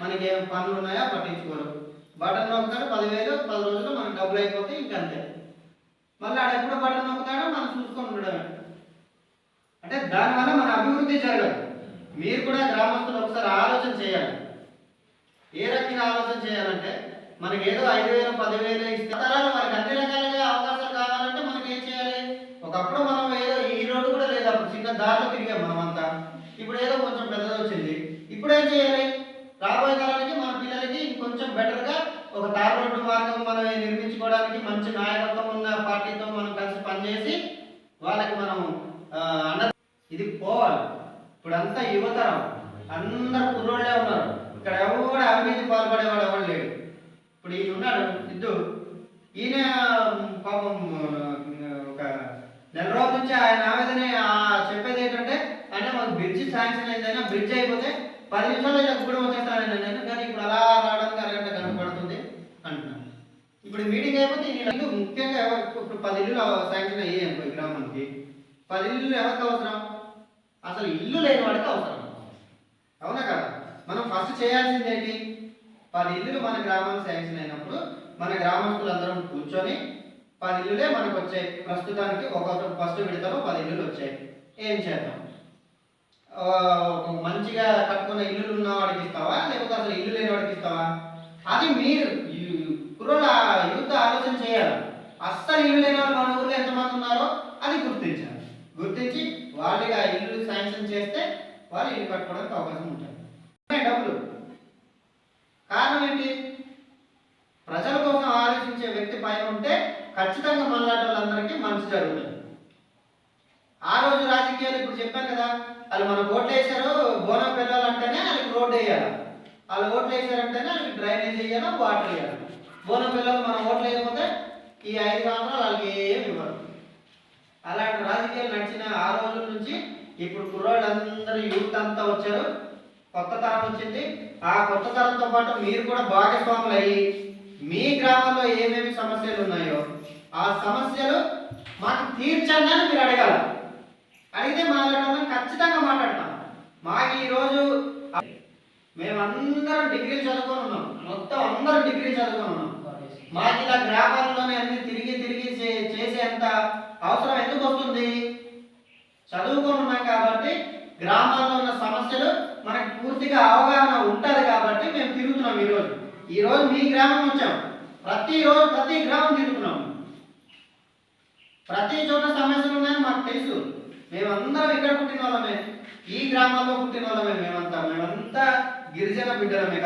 మనకి ఏం పనులు ఉన్నాయో పట్టించుకోరు. బటన్ నొక్కుతాడు పదివేలు పది రోజులు మనకు డబ్బులు అయిపోతే ఇంకంతే. మళ్ళీ ఆడెప్పుడు బటన్ నొక్కుతాడో మనం చూసుకొని ఉండడమే. అంటే దానివల్ల మన అభివృద్ధి జరగదు. మీరు కూడా గ్రామస్తులు ఒకసారి ఆలోచన చేయాలి. ఏ రకంగా ఆలోచన చేయాలంటే మనకి ఏదో ఐదు వేలు పదివేలు ఇస్తే తరాలు మనకి అన్ని రకాలుగా అవకాశాలు కావాలంటే మనకి ఏం చేయాలి? ఒకప్పుడు మనం ఏదో ఈ రోడ్డు కూడా లేదు అప్పుడు చిన్న దారిలో తిరిగాం మనమంతా. ఇప్పుడు ఏదో కొంచెం పెద్దది వచ్చింది ఇప్పుడు ఏం చేయాలి రాబోయే కాలానికి మన పిల్లలకి ఇంకొంచెం బెటర్గా ఒక తార్ రోడ్డు మార్గం మనం నిర్మించుకోవడానికి మంచి నాయకత్వం ఉన్న పార్టీతో మనం కలిసి పనిచేసి వాళ్ళకి మనం ఆ, అన్న ఇది పోవాలి ఇప్పుడు అంతా యువతరం. అందరు కుర్రోళ్ళే ఉన్నారు. ఇక్కడ ఎవరు అవినీతి పాల్పడేవాడు ఎవరు లేడు. ఇప్పుడు ఈయన ఉన్నాడు సిద్ధు. ఈయన పాపం ఒక నెల రోజుల నుంచి ఆయన ఆవేదన చెప్పేది ఏంటంటే అంటే మాకు బ్రిడ్జ్ శాంక్షన్ అయిందైనా బ్రిడ్జ్ అయిపోతే పది నిమిషాల్లో ఇలా కూడా వచ్చేస్తాను నేను కానీ ఇప్పుడు అలా రావడానికి అరగంట కనపడుతుంది అంటున్నాను. ఇప్పుడు మీటింగ్ అయిపోతే ఈ ఇల్లు ముఖ్యంగా ఎవరు ఇప్పుడు పది ఇల్లు శాంక్షన్ అయ్యాయి అనుకో గ్రామానికి. పది ఇల్లు ఎవరికి అవసరం? అసలు ఇల్లు లేని వాడికి అవసరం. అవునా కదా? మనం ఫస్ట్ చేయాల్సింది ఏంటి? పది ఇల్లులు మన గ్రామానికి శాంక్షన్ అయినప్పుడు మన గ్రామస్తులందరం కూర్చొని పది ఇల్లులే మనకు వచ్చాయి. ప్రస్తుతానికి ఒక ఫస్ట్ విడతలో పది ఇల్లులు వచ్చాయి. ఏం చేద్దాం? మంచిగా కట్టుకున్న ఇల్లులు ఉన్న వాడికి ఇస్తావా? లేకపోతే అసలు ఇల్లు లేని వాడికి ఇస్తావా? అది మీరు యు- కుర్రోళ్ళ యూత్ ఆలోచన చేయాలి. అస్సలు ఇల్లు లేని వాళ్ళు మన ఊర్లో ఎంతమంది ఉన్నారో అది గుర్తించాలి. గుర్తించి వాళ్ళకి ఆ ఇల్లు శాంక్షన్ చేస్తే వాళ్ళు ఇల్లు కట్టుకోవడానికి అవకాశం ఉంటుంది. డబ్బులు. కారణం ఏంటి? ప్రజల కోసం ఆలోచించే వ్యక్తి పైన ఉంటే ఖచ్చితంగా మనలాంటి వాళ్ళందరికీ మంచి జరుగుతుంది. ఆ రోజు రాజకీయాలు ఇప్పుడు చెప్పాను కదా వాళ్ళు మన ఓట్లు వేసారు బోనం పిల్లలంటేనే వాళ్ళకి రోడ్డు వేయాలి. వాళ్ళు ఓట్లు వేసారంటేనే వాళ్ళకి డ్రైనేజ్ వేయాలి వాటర్ వేయాలి. బోనం పిల్లలు మనం ఓట్లు వేయకపోతే ఈ ఐదు సంవత్సరాలు అలాంటి నడిచిన ఆ రోజుల నుంచి ఇప్పుడు కుర్రాళ్ళందరూ యూత్ అంతా వచ్చారు. కొత్త తరం వచ్చింది. ఆ కొత్త తరంతో పాటు మీరు కూడా భాగస్వాములు అయ్యి మీ గ్రామంలో ఏమేమి సమస్యలు ఉన్నాయో ఆ సమస్యలు మాకు తీర్చండి అని మీరు అడగాలి. అడిగితే మాట్లాడడం ఖచ్చితంగా మాట్లాడతాం. మాకు ఈరోజు మేమందరం డిగ్రీ చదువుకొని ఉన్నాం. మొత్తం అందరం డిగ్రీ చదువుకొని ఉన్నాం. మాకు ఇలా గ్రామ అన్ని తిరిగి తిరిగి చే- చేసేంత అవసరం ఎందుకు వస్తుంది చదువుకున్నాం కాబట్టి గ్రామాల్లో ఉన్న సమస్యలు మనకు పూర్తిగా అవగాహన ఉంటుంది కాబట్టి మేము తిరుగుతున్నాం ఈరోజు ఈరోజు మీ గ్రామం వచ్చాం. ప్రతి రోజు ప్రతి గ్రామం తిరుగుతున్నాం. ప్రతి చోట సమస్యలు ఉన్నాయని మాకు తెలుసు. మేమందరం ఇక్కడ పుట్టిన వాళ్ళమే ఈ గ్రామాల్లో పుట్టిన వాళ్ళమే మేమంతా. మేమంతా గిరిజన బిడ్డలమే